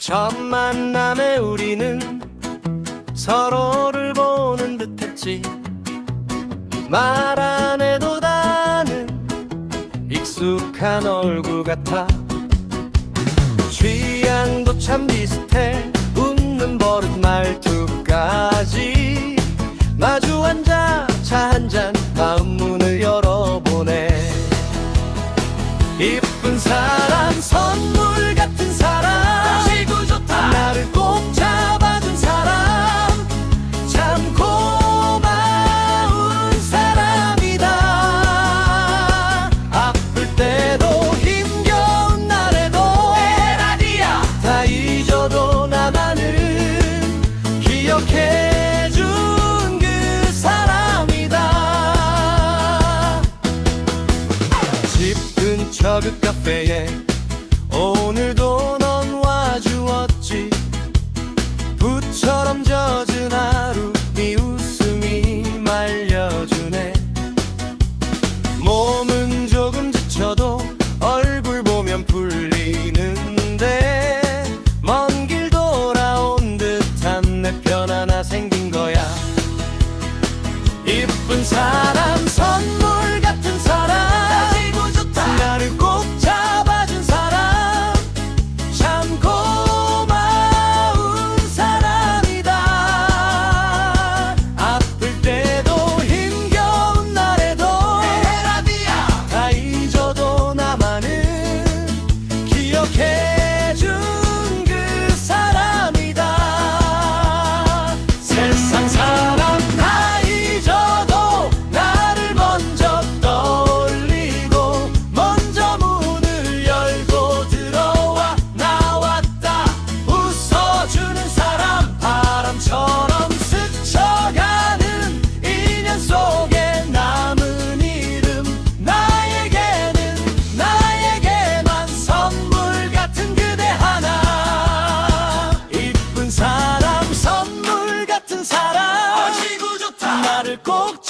첫 만남에 우리는 서로를 보는 듯했지. 말 안 해도 다는 익숙한 얼굴 같아. 취향도 참 비슷해. 웃는 버릇 말투까지. 마주 앉아 차 한잔 다음 문을 열어보네. 이쁜 사람 선물 같은 근처 그 카페에 korktu